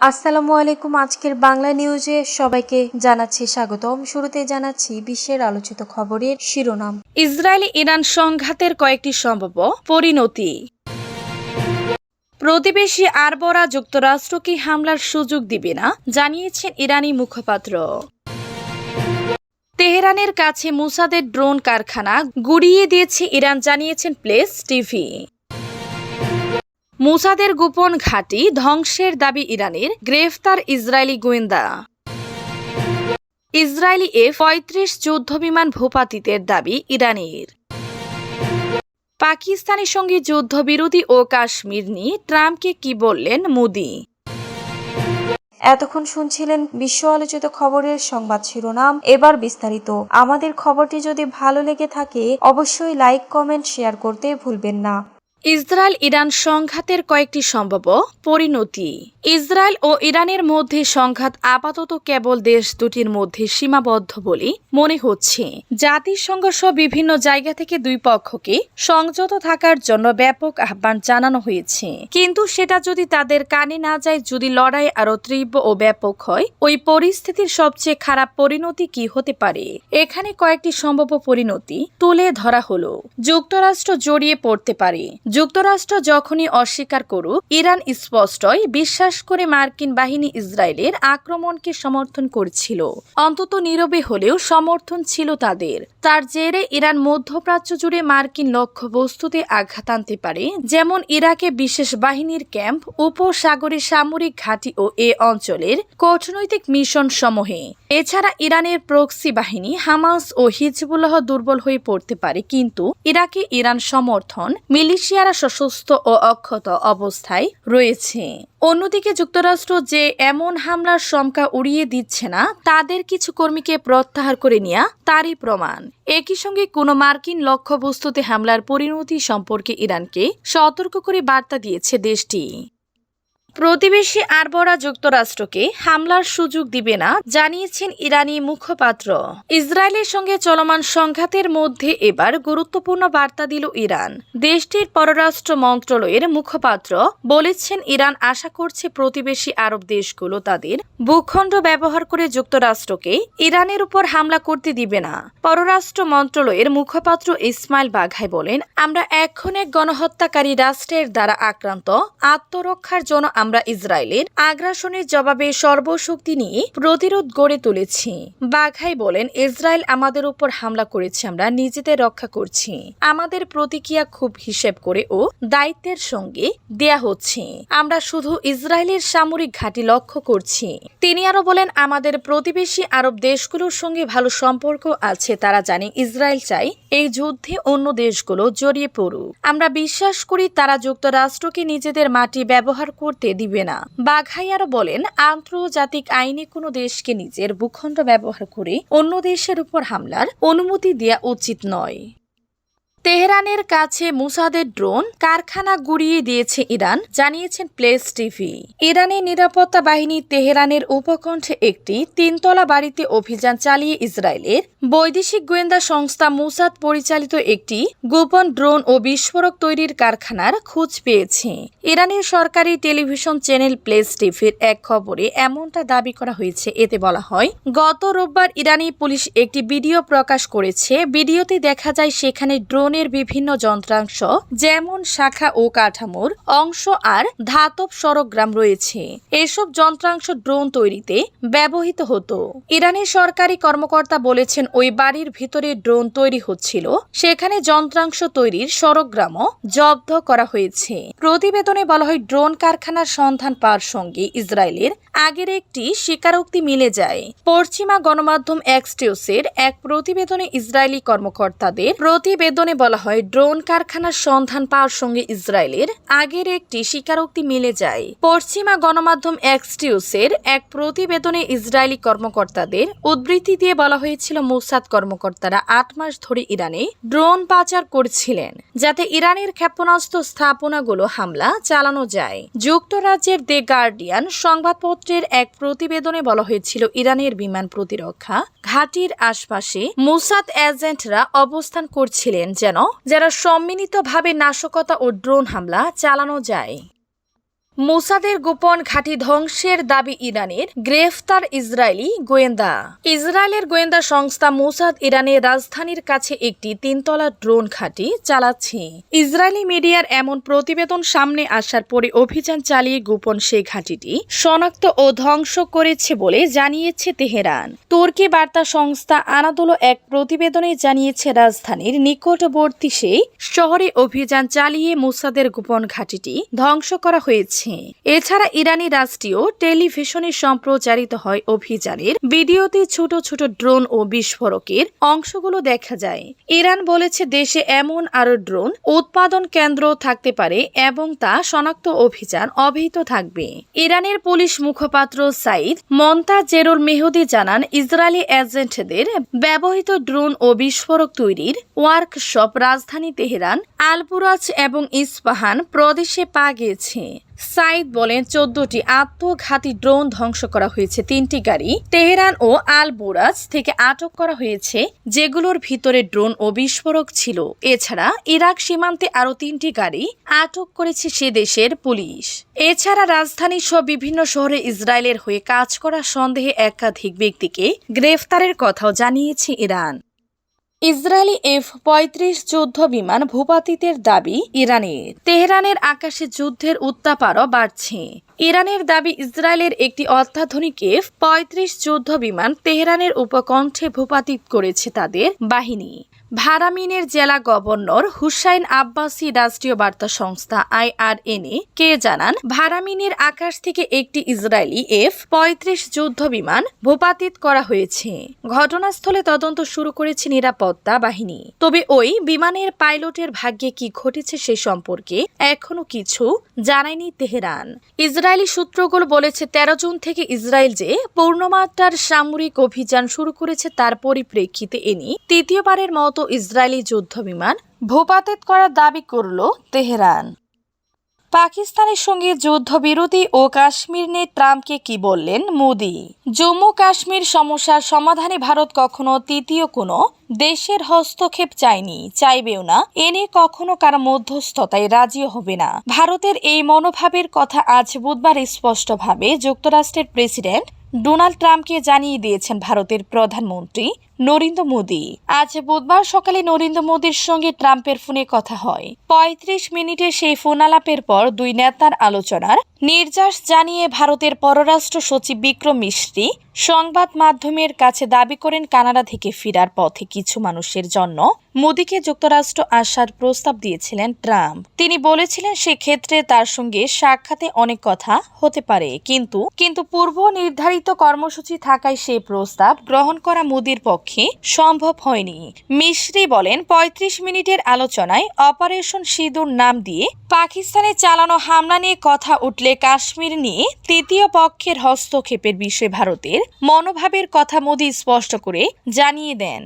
আসসালামু আলাইকুম। আজকের বাংলা নিউজে সবাইকে জানাচ্ছি স্বাগতম। শুরুতে জানাচ্ছি বিশ্বের আলোচিত খবরের শিরোনাম। ইসরায়েল ইরান সংঘাতের কয়েকটি সম্ভাব্য পরিণতি। প্রতিবেশী আরবরা যুক্তরাষ্ট্রকে হামলার সুযোগ দিবে না? জানিয়েছেন ইরানি মুখপাত্র। তেহরানের কাছে মুসাদের ড্রোন কারখানা গুড়িয়ে দিয়েছে ইরান, জানিয়েছেন প্লেস টিভি। মুসাদের গোপন ঘাঁটি ধ্বংসের দাবি ইরানের গ্রেফতার ইসরায়েলি গোয়েন্দা। ইসরায়েলি এ পঁয়ত্রিশ যুদ্ধবিমান ভূপাতিতের দাবি ইরানের। পাকিস্তানের সঙ্গে যুদ্ধবিরোধী ও কাশ্মীর নিয়ে ট্রাম্পকে কি বললেন মোদি? এতক্ষণ শুনছিলেন বিশ্ব আলোচিত খবরের সংবাদ শিরোনাম। এবার বিস্তারিত। আমাদের খবরটি যদি ভালো লেগে থাকে, অবশ্যই লাইক, কমেন্ট, শেয়ার করতে ভুলবেন না। ইসরায়েল ইরান সংঘাতের কয়েকটি সম্ভাব্য পরিণতি। ইসরায়েল ও ইরানের মধ্যে সংঘাত আপাতত কেবল দেশ দুটির মধ্যে সীমাবদ্ধ বলে মনে হচ্ছে। জাতিসংঘ সহ বিভিন্ন জায়গা থেকে দুই পক্ষকে সংযত থাকার জন্য ব্যাপক আহ্বান জানানো হয়েছে। কিন্তু সেটা যদি তাদের কানে না যায়, যদি লড়াই আরও তীব্র ও ব্যাপক হয়, ওই পরিস্থিতির সবচেয়ে খারাপ পরিণতি কি হতে পারে? এখানে কয়েকটি সম্ভাব্য পরিণতি তুলে ধরা হলো। যুক্তরাষ্ট্র জড়িয়ে পড়তে পারে। যুক্তরাষ্ট্র যখনই অস্বীকার করুক, ইরান স্পষ্টই বিশ্বাস করে মার্কিন বাহিনী ইসরায়েলের আক্রমণকে সমর্থন করছিল। অন্তত নীরবে হলেও সমর্থন ছিল তাদের। তার জেরে ইরান মধ্যপ্রাচ্য জুড়ে মার্কিন লক্ষ্যবস্তুতে আঘাত আনতে পারে, যেমন ইরাকে বিশেষ বাহিনীর ক্যাম্প, উপসাগরে সামরিক ঘাঁটি ও এ অঞ্চলের কূটনৈতিক মিশন সমূহে এছাড়া ইরানের প্রক্সি বাহিনী হামাস ও হিজবুল্লাহ দুর্বল হয়ে পড়তে পারে, কিন্তু ইরাকে ইরান সমর্থন, মিলিশিয়ারা সশস্ত্র ও অক্ষত অবস্থায় রয়েছে। অন্যদিকে যুক্তরাষ্ট্র যে এমন হামলার শঙ্কা উড়িয়ে দিচ্ছে না, তাদের কিছু কর্মীকে প্রত্যাহার করে নেওয়া তারই প্রমাণ। একই সঙ্গে কোনো মার্কিন লক্ষ্যবস্তুতে হামলার পরিণতি সম্পর্কে ইরানকে সতর্ক করে বার্তা দিয়েছে দেশটি। প্রতিবেশী আরবরা যুক্তরাষ্ট্রকে হামলার সুযোগ দিবে না, জানিয়েছেন ইরানি মুখপাত্র। ইসরায়েলের সঙ্গে চলমান সংঘাতের মধ্যে এবার গুরুত্বপূর্ণ বার্তা দিল ইরান। দেশটির পররাষ্ট্র মন্ত্রণালয়ের মুখপাত্র বলেছেন, ইরান আশা করছে প্রতিবেশী আরব দেশগুলো তাদের ভূখণ্ড ব্যবহার করে যুক্তরাষ্ট্রকে ইরানের উপর হামলা করতে দিবে না। পররাষ্ট্র মন্ত্রণালয়ের মুখপাত্র ইসমাইল বাঘাই বলেন, আমরা এখন এক গণহত্যাকারী রাষ্ট্রের দ্বারা আক্রান্ত, আত্মরক্ষার জন্য আমরা ইসরায়েলের আগ্রাসনের জবাবে সর্বশক্তি নিয়ে প্রতিরোধ গড়ে তুলেছি। বাঘাই বলেন, ইসরায়েল আমাদের উপর হামলা করেছে, আমরা নিজেদের রক্ষা করছি। আমাদের প্রতিক্রিয়া খুব হিসেব করে ও দায়িত্বের সঙ্গে দেয়া হচ্ছে। আমরা শুধু ইসরায়েলের সামরিক ঘাঁটি লক্ষ্য করছি। তিনি আরও বলেন, আমাদের প্রতিবেশী আরব দেশগুলোর সঙ্গে ভালো সম্পর্ক আছে। তারা জানে ইসরায়েল চাই এই যুদ্ধে অন্য দেশগুলো জড়িয়ে পড়ুক। আমরা বিশ্বাস করি তারা যুক্তরাষ্ট্রকে নিজেদের মাটি ব্যবহার করতে দিবে না। বাঘাই আরও বলেন, আন্তর্জাতিক আইনে কোনো দেশকে নিজের ভূখণ্ড ব্যবহার করে অন্য দেশের উপর হামলার অনুমতি দেওয়া উচিত নয়। তেহরানের কাছে মুসাদের ড্রোন কারখানা গুড়িয়ে দিয়েছে ইরান, জানিয়েছেন প্লেস টিভি। ইরানের নিরাপত্তা বাহিনী তেহরানের উপকণ্ঠে একটি তিনতলা বাড়িতে অভিযান চালিয়ে ইসরায়েলের বৈদেশিক গোয়েন্দা সংস্থা মুসাদ পরিচালিত একটি গোপন ড্রোন ও বিস্ফোরক তৈরির কারখানার খোঁজ পেয়েছে। ইরানের সরকারি টেলিভিশন চ্যানেল প্লেস টিভির এক খবরে এমনটা দাবি করা হয়েছে। এতে বলা হয়, গত রোববার ইরানি পুলিশ একটি ভিডিও প্রকাশ করেছে। ভিডিওতে দেখা যায়, সেখানে ড্রোনের বিভিন্ন যন্ত্রাংশ, যেমন শাখা ও কাঠামোর অংশ আর ধাতব সরগ্রাম রয়েছে। এসব যন্ত্রাংশ ড্রোন তৈরিতে ব্যবহৃত হতো। ইরানের সরকারি কর্মকর্তা বলেছেন ওই বাড়ির ভিতরে ড্রোন তৈরি হচ্ছিল, সেখানে যন্ত্রাংশ তৈরির সরগ্রামও জব্দ করা হয়েছে। প্রতিবেদনে বলা হয়, ড্রোন কারখানার সন্ধান পাওয়ার সঙ্গে ইসরায়েলের আগের একটি স্বীকারোক্তি মিলে যায়। পশ্চিমা গণমাধ্যম এক্সটিউসের এক প্রতিবেদনে ইসরায়েলি কর্মকর্তাদের প্রতিবেদনে বলা হয়, ড্রোন কারখানার সন্ধান পাওয়ার সঙ্গে ইসরায়েলের আগের একটি স্বীকারোক্তি মিলে যায়। পশ্চিমা গণমাধ্যম এক্সটিউসের এক প্রতিবেদনে ইসরায়েলি কর্মকর্তাদের উদ্বৃত্তি দিয়ে বলা হয়েছিল, মোসাদ কর্মকর্তারা আট মাস ধরে ইরানে ড্রোন পাচার করছিলেন, যাতে ইরানের ক্ষেপণাস্ত্র স্থাপনাগুলো হামলা চালানো যায়। যুক্তরাজ্যের দ্য গার্ডিয়ান সংবাদপত্রের এক প্রতিবেদনে বলা হয়েছিল, ইরানের বিমান প্রতিরক্ষা ঘাটির আশপাশে মুসাদ এজেন্টরা অবস্থান করছিলেন, যেন যারা সম্মিলিতভাবে নাশকতা ও ড্রোন হামলা চালানো যায়। মোসাদের গোপন ঘাঁটি ধ্বংসের দাবি ইরানের গ্রেফতার ইসরায়েলি গোয়েন্দা। ইসরায়েলের গোয়েন্দা সংস্থা মোসাদ ইরানের রাজধানীর কাছে একটি তিনতলা ড্রোন ঘাঁটি চালাচ্ছে। ইসরায়েলি মিডিয়ার এমন প্রতিবেদন সামনে আসার পরে অভিযান চালিয়ে গোপন সেই ঘাঁটিটি শনাক্ত ও ধ্বংস করেছে বলে জানিয়েছে তেহরান। তুর্কি বার্তা সংস্থা আনাদোলো এক প্রতিবেদনে জানিয়েছে, রাজধানীর নিকটবর্তী সেই শহরে অভিযান চালিয়ে মোসাদের গোপন ঘাঁটিটি ধ্বংস করা হয়েছে। এছাড়া ইরানি রাষ্ট্রীয় টেলিভিশনে সম্প্রচারিত হয় অভিযানের ভিডিওতে ছোট ছোট ড্রোন ও বিস্ফোরকের অংশগুলো দেখা যায়। ইরান বলেছে দেশে এমন আরও ড্রোন উৎপাদন কেন্দ্র থাকতে পারে এবং তা শনাক্ত অভিযান অব্যাহত থাকবে। ইরানের পুলিশ মুখপাত্র সাইদ মন্তা জেরুল মেহদি জানান, ইসরায়েলি এজেন্টদের ব্যবহৃত ড্রোন ও বিস্ফোরক তৈরির ওয়ার্কশপ রাজধানী তেহরান আলপুরাজ এবং ইস্পাহান প্রদেশে পা গিয়েছে সাইদ বলেন, চোদ্দটি আত্মঘাতী ড্রোন ধ্বংস করা হয়েছে। তিনটি গাড়ি তেহরান ও আল বোরাজ থেকে আটক করা হয়েছে, যেগুলোর ভিতরে ড্রোন ও বিস্ফোরক ছিল। এছাড়া ইরাক সীমান্তে আরও তিনটি গাড়ি আটক করেছে সে দেশের পুলিশ। এছাড়া রাজধানী সহ বিভিন্ন শহরে ইসরায়েলের হয়ে কাজ করা সন্দেহে একাধিক ব্যক্তিকে গ্রেফতারের কথাও জানিয়েছে ইরান। ইসরায়েলি এফ পঁয়ত্রিশ যুদ্ধ বিমান ভূপাতিতের দাবি ইরানের তেহরানের আকাশে যুদ্ধের উত্তাপ আরও বাড়ছে। ইরানের দাবি ইসরায়েলের একটি অত্যাধুনিক এফ পঁয়ত্রিশ যুদ্ধ বিমান তেহরানের উপকণ্ঠে ভূপাতিত করেছে তাদের বাহিনী। ভারামিনের জেলা গভর্নর হুসাইন আব্বাসী রাষ্ট্রীয় বার্তা সংস্থা আইআরএনএ কে জানান, ভারামিনের আকাশ থেকে একটি ইসরায়েলি এফ পঁয়ত্রিশ যুদ্ধ বিমান ভূপাতিত করা হয়েছে। ঘটনাস্থলে তদন্ত শুরু করেছে নিরাপত্তা বাহিনী। তবে ওই বিমানের পাইলটের ভাগ্যে কি ঘটেছে সে সম্পর্কে এখনও কিছু জানায়নি তেহরান। ইসরায়েলি সূত্রগুলো বলেছে, তেরো জুন থেকে ইসরায়েল যে পূর্ণমাত্রার সামরিক অভিযান শুরু করেছে তার পরিপ্রেক্ষিতে এনি তৃতীয়বারের মতো ইসরায়েলি যুদ্ধ বিমান ভূপাতিত করার দাবি করল তেহরান। পাকিস্তানের সঙ্গে যুদ্ধবিরতি ও কাশ্মীর নিয়ে ট্রাম্পকে কি বললেন মোদি? জম্মু কাশ্মীর সমস্যার সমাধানে ভারত কখনো তৃতীয় কোনো দেশের হস্তক্ষেপ চায়নি, চাইবেও না। এ নিয়ে কখনো কারও মধ্যস্থতায় রাজিও হবে না। ভারতের এই মনোভাবের কথা আজ বুধবার স্পষ্টভাবে যুক্তরাষ্ট্রের প্রেসিডেন্ট ডোনাল্ড ট্রাম্পকে জানিয়ে দিয়েছেন ভারতের প্রধানমন্ত্রী নরেন্দ্র মোদী। আজ বুধবার সকালে নরেন্দ্র মোদীর সঙ্গে ট্রাম্পের ফোনে কথা হয়। পঁয়ত্রিশ মিনিটের সেই ফোনালাপের পর দুই নেতার আলোচনার নির্যাস জানিয়ে ভারতের পররাষ্ট্র সচিব বিক্রম মিশ্রি সংবাদ মাধ্যমের কাছে দাবি করেন কানাডা থেকে ফেরার পথে কিছু মানুষের জন্য মোদীকে যুক্তরাষ্ট্র আসার প্রস্তাব দিয়েছিলেন ট্রাম্প। তিনি বলেছিলেন সেক্ষেত্রে তার সঙ্গে সাক্ষাতে অনেক কথা হতে পারে, কিন্তু কিন্তু পূর্ব নির্ধারিত কর্মসূচি থাকায় সেই প্রস্তাব গ্রহণ করা মোদীর পক্ষে সম্ভব হয়নি। মিশ্রি বলেন ৩৫ মিনিটের আলোচনায় অপারেশন সিঁদুর নাম দিয়ে পাকিস্তানে চালানো হামলা নিয়ে কথা উঠলে কাশ্মীর নিয়ে তৃতীয় পক্ষের হস্তক্ষেপের বিষয়ে ভারতের মনোভাবের কথা মোদী স্পষ্ট করে জানিয়ে দেন।